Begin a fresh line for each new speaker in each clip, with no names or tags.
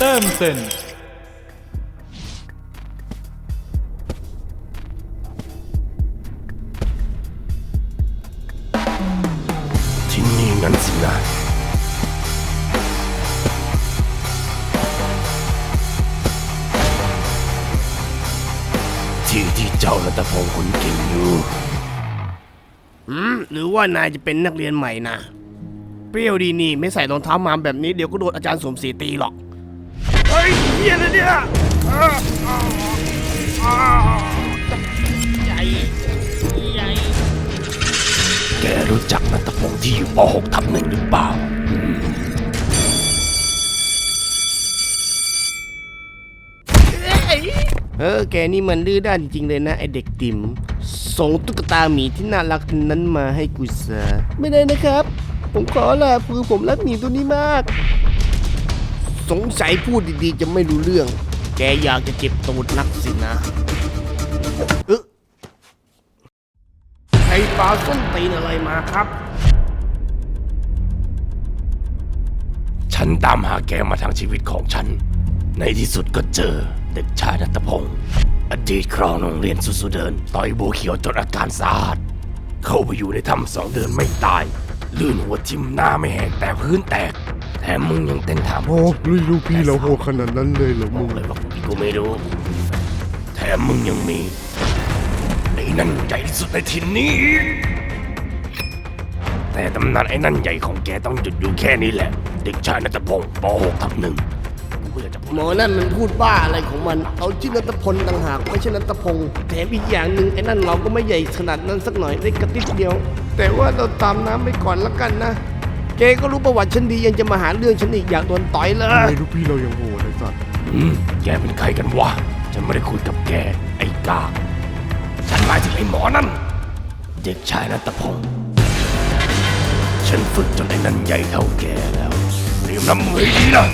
แต้มเซ็น
ที่นี่งั้นสินะที่ที่เจ้ารัตพงศ์คนเก่งอยู่
อืมหรือว่านายจะเป็นนักเรียนใหม่นะ เปรี้ยวดีนี่ไม่ใส่รองเท้ามาแบบนี้เดี๋ยวก็โดนอาจารย์สมศรีตีหรอก เฮ้ยเฮียเลยเนี่ยใหญ่ใหญ่
แกรู้จักนัตพงศ์ที่อยู่ป .6 ทับหนึ่งหรือเปล่า
เออ แกนี่มันดื้อด้านจริงเลยนะ ไอเด็กติ่มส่งตุ๊กตาหมีที่น่ารักนั้นมาให้กูซะไม่ได้นะครับ ผมขอละคือผมรักหมีตัวนี้มาก สงสัยพูดดีๆ จะไม่รู้เรื่อง แกอยากจะเจ็บตูดนักสินะเออใครปาส้นตีนอะไรมาครับ
ฉันตามหาแกมาทางชีวิตของฉัน ในที่สุดก็เจอเด็กชายนัตพงศ์อดีตครองโรงเรียนสุสุเดิน ต่อยโบวเขียวจนอาการสาหัสเข้าไปอยู่ในถ้ำสองเดือนไม่ตาย ลื่นหัวทิ่มหน้าไม่แหกแต่พื้นแตก แถมมึงยังเต้นถาม
โอ้ลุยลูกพี่เราโหดขนาดนั้นเลยเหรอ
มึ
มึ
ง
ง
เลยว่ากูไม่รู้ แถมมึงยังมีไอ้นั่นใหญ่ที่สุดในทินนี้อีกแต่ตำนานไอ้นั่นใหญ่ของแกต้องหยุดอยู่แค่นี้แหละ เด็กชายนัตพงศ์ป .6 ทับหนึ่งกูไม่อยากจะพูด
หมอนั่นมันพูดบ้าอะไรของมัน เอาชื่อนัตพลต่างหากไม่ใช่นัตพงศ์แถมอีกอย่างหนึ่งไอ้นั่นเราก็ไม่ใหญ่ขนาดนั้นสักหน่อยได้กระติดเดียว แต่ว่าเราตามน้ำไปก่อนละกันนะ แกก็รู้ประวัติฉันดียังจะมาหาเรื่องฉันอีกอยากโดนต่อยเล
ทำไม
ย
ลูกพี่เรายังโหดไอ้สัตว์
อืมแกเป็นใครกันวะ ฉันไม่ได้คุยกับแก ไอ้กากฉันหมายถึงไอ้หมอนั่น เด็กชายนัตพงศ์ฉันฝึกจนไอ้นั่นใหญ่เท่าแกแล้วเตรียมน้ำมือให้ดีนะ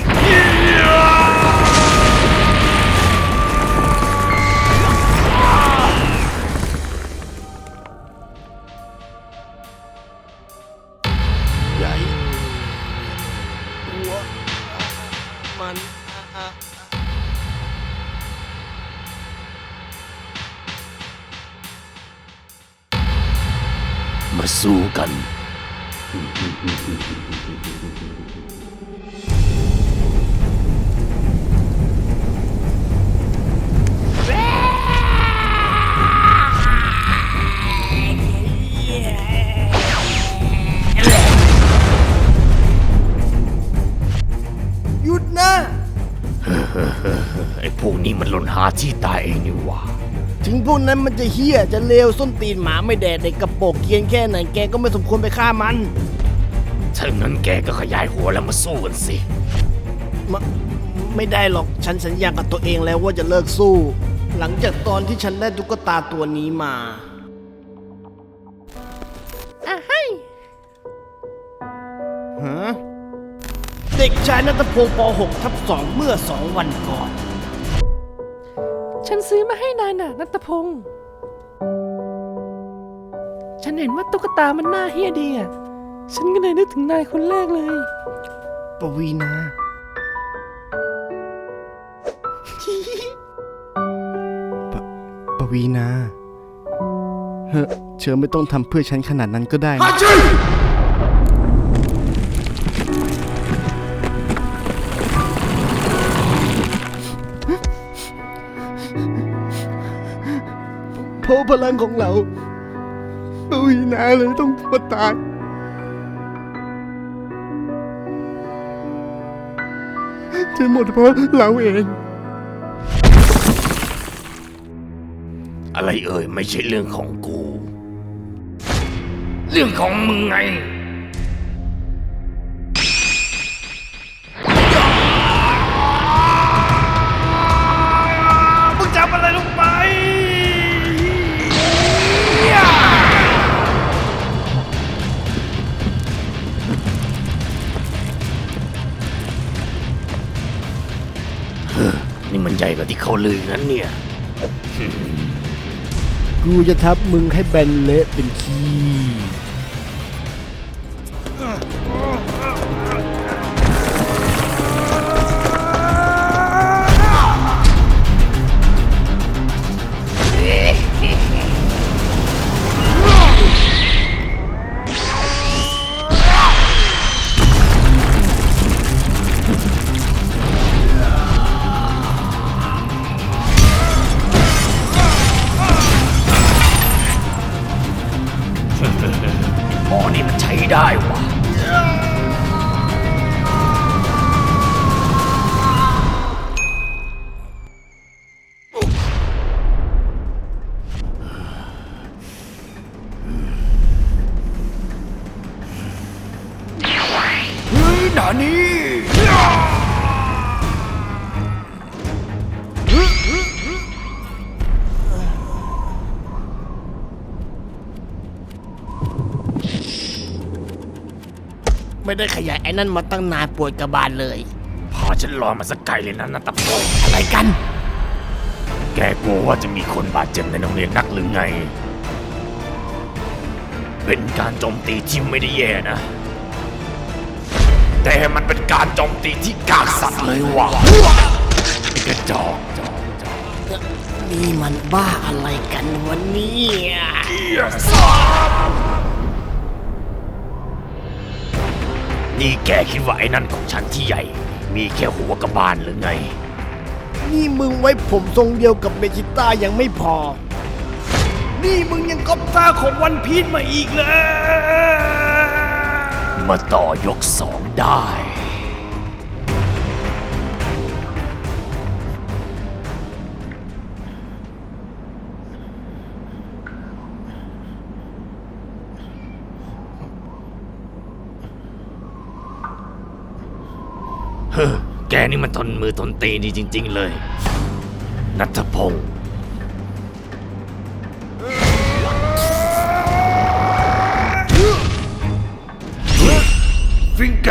มันอะ
มาสู้กันาที่ตายเองนี่หว่า
ถึงพวกนั้นมันจะเฮี้ยจะเลวส้นตีนหมาไม่แดดเด็กกระโปรงเกรียนแค่ไหนแกก็ไม่สมควรไปฆ่ามัน
ถ้างั้นแกก็ขยายหัวแล้วมาสู้กันสิ
มไม่ได้หรอกฉันสัญญากับตัวเองแล้วว่าจะเลิกสู้ หลังจากตอนที่ฉันได้ตุ๊กตาตัวนี้มาอะให้ฮะเด็กชายนัทพงศ์ป .6 ทับ2เมื่อ2วันก่อน
ฉันซื้อมาให้นายน่ะนัตพงศ์ฉันเห็นว่าตุ๊กตามันน่าเฮี้ยดีอะ ฉันก็เลยนึกถึงนายคนแรกเลย
ปวีนา ปปวีนา เฮ้เธอไม่ต้องทำเพื่อฉันขนาดนั้นก็ได้นะเพ ราะพลังของเราปวีนาเลยต้องมาตาย
จะหมดเพราะเราเอง
อะไรเอ่ยไม่ใช่เรื่องของกู เรื่องของมึงไง เขาลืองั้นเนี่ย
กูจะทับมึงให้แบนเละเป็นขี้ นานี้ไม่ได้ขยายไอ้นั่นมาตั้งนานปวดกระบาลเลย
พอฉันรอมาสักไกลเลยนะนัตพงศ์
อะไรกัน
แกกลัวว่าจะมีคนบาดเจ็บในโรงเรียนนักหรือไง เป็นการโจมตีที่ไม่ได้แย่นะ แต่มันเป็นการโจมตีที่กากสัตว์เลยว่ะไอ้กระจอกจอกจอก
นี่มันบ้าอะไรกันวันนี้
นี่แกคิดว่าไอ้นั่นของฉันที่ใหญ่ มีแค่หัวกระบาลหรือไง
นี่มึงไว้ผมทรงเดียวกับเบจิต้ายังไม่พอ นี่มึงยังก๊อปท่าของวันพีชมาอีกเลย
มาต่อยกสองได้ เฮ้อแกนี่มันทนมือทนตีนดีจริง ๆ เลย นัทพงศ์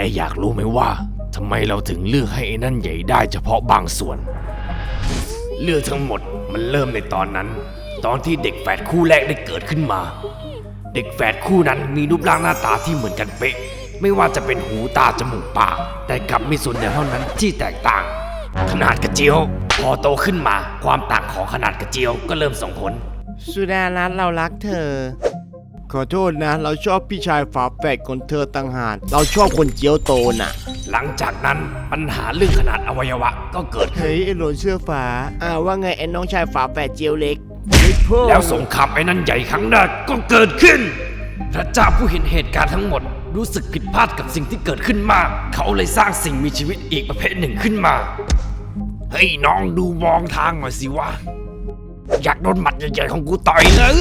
แกอยากรู้ไหมว่าทำไมเราถึงเลือกให้ไอ้นั่นใหญ่ได้เฉพาะบางส่วน เรื่องทั้งหมดมันเริ่มในตอนนั้น ตอนที่เด็กแฝดคู่แรกได้เกิดขึ้นมา เด็กแฝดคู่นั้นมีรูปร่างหน้าตาที่เหมือนกันเป๊ะ ไม่ว่าจะเป็นหูตาจมูกปาก แต่กลับมีส่วนเดียวเท่านั้นที่แตกต่าง ขนาดกระเจียว พอโตขึ้นมาความต่างของขนาดกระเจียวก็เริ่มส่งผล
สุดารัตน์เรารักเธอ ขอโทษนะ เราชอบพี่ชายฝาแฝดของเธอต่างหากเราชอบคนเจียวโตน่ะ
หลังจากนั้นปัญหาเรื่องขนาดอวัยวะก็เกิดขึ้น
เฮ้ยไอ้โหลนเสื้อฟ้าอ่าว่าไงไอ้น้องชายฝาแฝดเจียวเล็ก
แล้วสงครามไอ้นั่นใหญ่ครั้งแรกก็เกิดขึ้น พระเจ้าผู้เห็นเหตุการณ์ทั้งหมด รู้สึกผิดพลาดกับสิ่งที่เกิดขึ้นมาก เขาเลยสร้างสิ่งมีชีวิตอีกประเภทหนึ่งขึ้นมาเฮ้ยน้องดูมองทางหน่อยสิวะ อยากโดนหมัดใหญ่ๆของกูต่อยเลย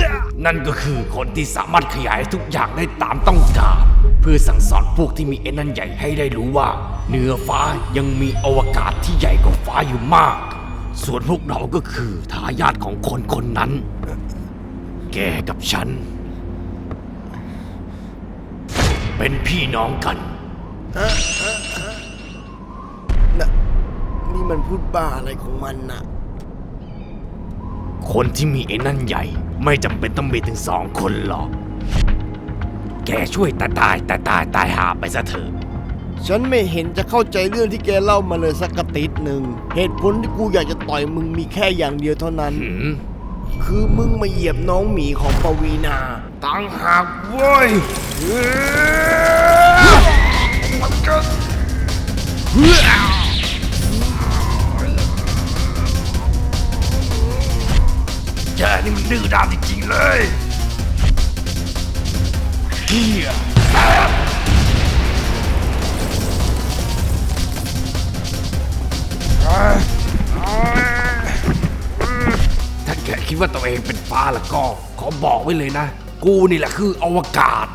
นั่นก็คือคนที่สามารถขยายทุกอย่างได้ตามต้องการ เพื่อสั่งสอนพวกที่มีไอ้นั่นใหญ่ให้ได้รู้ว่า เหนือฟ้ายังมีอวกาศที่ใหญ่กว่าฟ้าอยู่มาก ส่วนพวกเราก็คือทายาทของคนคนนั้น แกกับฉัน เป็นพี่น้องกัน
นี่มันพูดบ้าอะไรของมันน่ะ
คนที่มีไอ้นั่นใหญ่ ไม่จำเป็นต้องมีถึงสองคนหรอก แกช่วยตายตายตายตายตายหาไปซะเถอะ
ฉันไม่เห็นจะเข้าใจเรื่องที่แกเล่ามาเลยสักกระติดหนึ่ง เหตุผลที่กูอยากจะต่อยมึงมีแค่อย่างเดียวเท่านั้น
หืม
คือมึงมาเหยียบน้องหมีของปวีนาต่างหากเว้ย
แกนี่มัน ดื้อด้านจริงๆเลยเฮียถ้าแกคิดว่าตัวเองเป็นฟ้าแล้วก็ ขอบอกไว้เลยนะ กูนี่แหละคืออวกาศ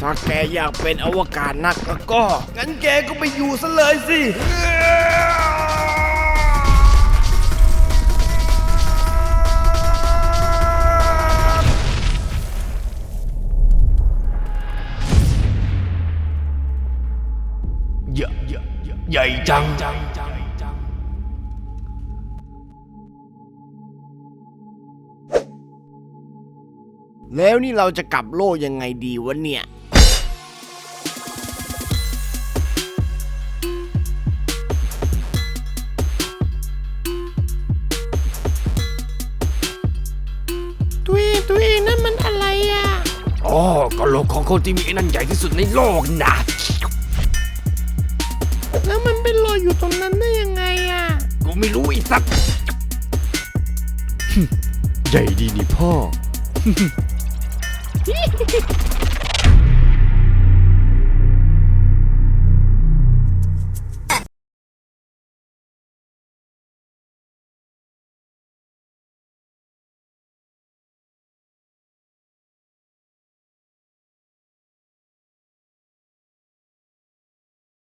ถ้าแกอยากเป็นอวกาศนักแล้วก็ งั้นแกก็ไปอยู่ซะเลยสิ
ใหญ่จังจังจังจัง
แล้วนี่เราจะกลับโลกยังไงดีวะเนี่ย
ตัวเองตัวเองนั่นมันอะไรอะ
อ๋อก็โลกของคนที่มีไอ้นั่นใหญ่ที่สุดในโลกนะ
อย
อยู่ตรงนั้นได้ยังไงอะ
กูไม่รู้อีสัตว์
ใหญ่ดีนี่พ่อ